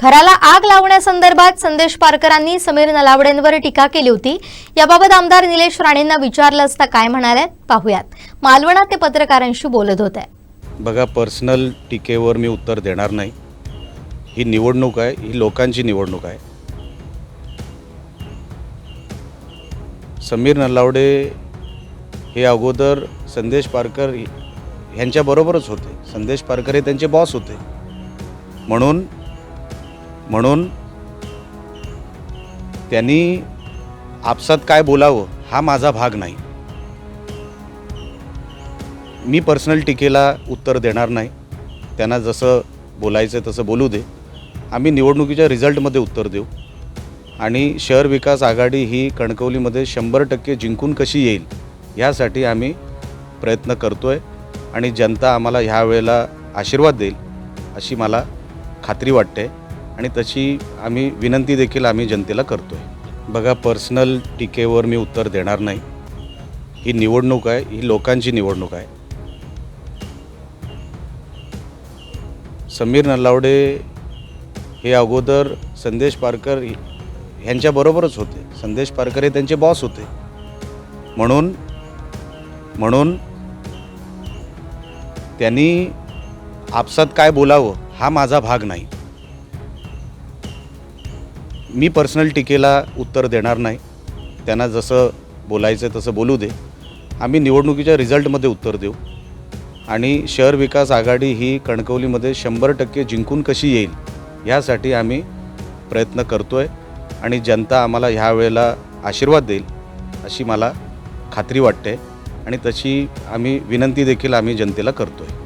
घराला आग लावण्यासंदर्भात संदेश पारकरांनी समीर नलावडेंवर टीका केली होती. याबाबत आमदार निलेश राणेंना विचारलं असता काय म्हणाल्यात पाहूयात. मालवणात ते पत्रकारांशी बोलत होते बघा पर्सनल टीकेवर मी उत्तर देणार नाही. ही निवडणूक आहे ही लोकांची निवडणूक आहे. समीर नलावडे हे अगोदर संदेश पारकर ह्यांच्याबरोबरच होते. संदेश पारकर हे त्यांचे बॉस होते. म्हणून म्हणून त्यांनी आपसात काय बोलावं हा माझा भाग नाही. मी पर्सनल टीकेला उत्तर देणार नाही. त्यांना जसं बोलायचं आहे तसं बोलू दे. आम्ही निवडणुकीच्या रिझल्टमध्ये उत्तर देऊ. आणि शहर विकास आघाडी ही कणकवलीमध्ये शंभर टक्के जिंकून कशी येईल ह्यासाठी आम्ही प्रयत्न करतो आहे आणि जनता आम्हाला ह्या वेळेला आशीर्वाद देईल अशी मला खात्री वाटते. आणि तशी आम्ही विनंती देखील आम्ही जनतेला करतो आहे बघा पर्सनल टीकेवर मी उत्तर देणार नाही. ही निवडणूक आहे ही लोकांची निवडणूक आहे. समीर नलावडे हे अगोदर संदेश पारकर ह्यांच्याबरोबरच होते. संदेश पारकर हे त्यांचे बॉस होते. म्हणून म्हणून त्यांनी आपसात काय बोलावं हा माझा भाग नाही. मी पर्सनल टीकेला उत्तर देणार नाही. त्यांना जसं बोलायचं आहे तसं बोलू दे. आम्ही निवडणुकीच्या रिझल्टमध्ये उत्तर देऊ. आणि शहर विकास आघाडी ही कणकवलीमध्ये शंभर टक्के जिंकून कशी येईल ह्यासाठी आम्ही प्रयत्न करतो आहे आणि जनता आम्हाला ह्या वेळेला आशीर्वाद देईल अशी मला खात्री वाटते. आणि तशी आम्ही विनंती देखील आम्ही जनतेला करतो आहे